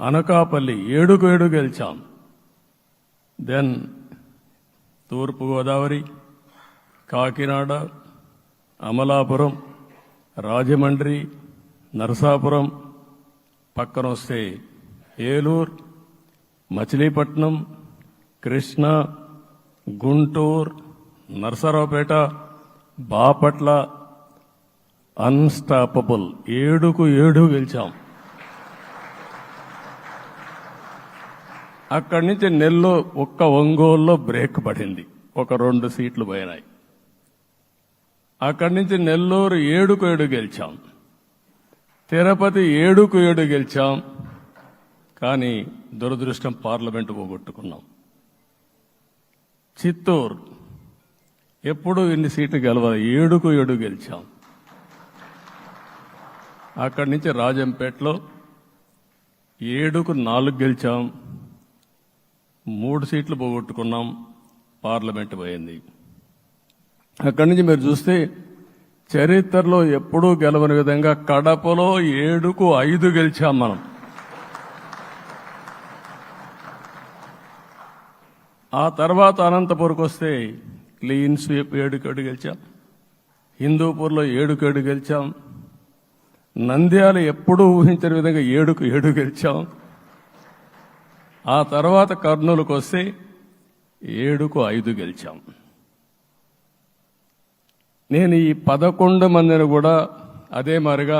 అనకాపల్లి ఏడుకు ఏడు గెలిచాం. దెన్ తూర్పుగోదావరి కాకినాడ అమలాపురం రాజమండ్రి నరసాపురం పక్కన వస్తే ఏలూరు మచిలీపట్నం కృష్ణా గుంటూరు నరసరావుపేట బాపట్ల అన్స్టాపబుల్ ఏడుకు ఏడు గెలిచాం. అక్కడి నుంచి నెల్లో ఒక్క ఒంగోలులో బ్రేక్ పడింది. ఒక రెండు సీట్లు పోయినాయి. అక్కడి నుంచి నెల్లూరు ఏడుకు ఏడు గెలిచాం. తిరుపతి ఏడుకు ఏడు గెలిచాం. కానీ దురదృష్టం పార్లమెంటు పోగొట్టుకున్నాం. చిత్తూరు ఎప్పుడు ఇన్ని సీట్లు గెలవాలి ఏడుకు ఏడు గెలిచాం. అక్కడి నుంచి రాజంపేటలో ఏడుకు నాలుగు గెలిచాం. మూడు సీట్లు పోగొట్టుకున్నాం పార్లమెంట్ పోయింది. అక్కడి నుంచి మీరు చూస్తే చరిత్రలో ఎప్పుడూ గెలవని విధంగా కడపలో ఏడుకు ఐదు గెలిచాం మనం. ఆ తర్వాత అనంతపూర్కి వస్తే క్లీన్ స్వీప్ ఏడుకేడు గెలిచాం హిందూపూర్లో ఏడుకేడు గెలిచాం నంద్యాల ఎప్పుడూ ఊహించని విధంగా ఏడుకు ఏడు గెలిచాం. ఆ తర్వాత కర్నూలుకు వస్తే ఏడుకు ఐదు గెలిచాం. నేను ఈ పదకొండు మందిని కూడా అదే మారిగా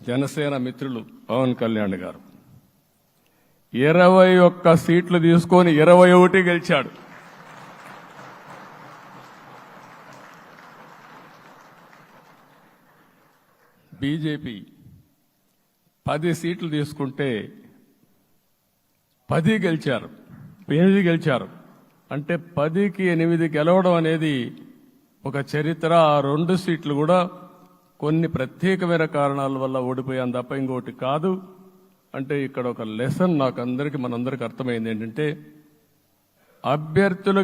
జనసేన మిత్రులు పవన్ కళ్యాణ్ గారు. ఇరవై ఒక్క సీట్లు తీసుకొని ఇరవై ఒకటి గెలిచాడు. బీజేపీ పది సీట్లు తీసుకుంటే పది గెలిచారు. ఎనిమిది గెలిచారు. అంటే పదికి ఎనిమిది గెలవడం అనేది ఒక చరిత్ర. ఆ రెండు సీట్లు కూడా కొన్ని ప్రత్యేకమైన కారణాల వల్ల ఓడిపోయాను తప్ప ఇంకోటి కాదు. అంటే ఇక్కడ ఒక లెసన్ నాకు అందరికీ మనందరికి అర్థమైంది ఏంటంటే అభ్యర్థులు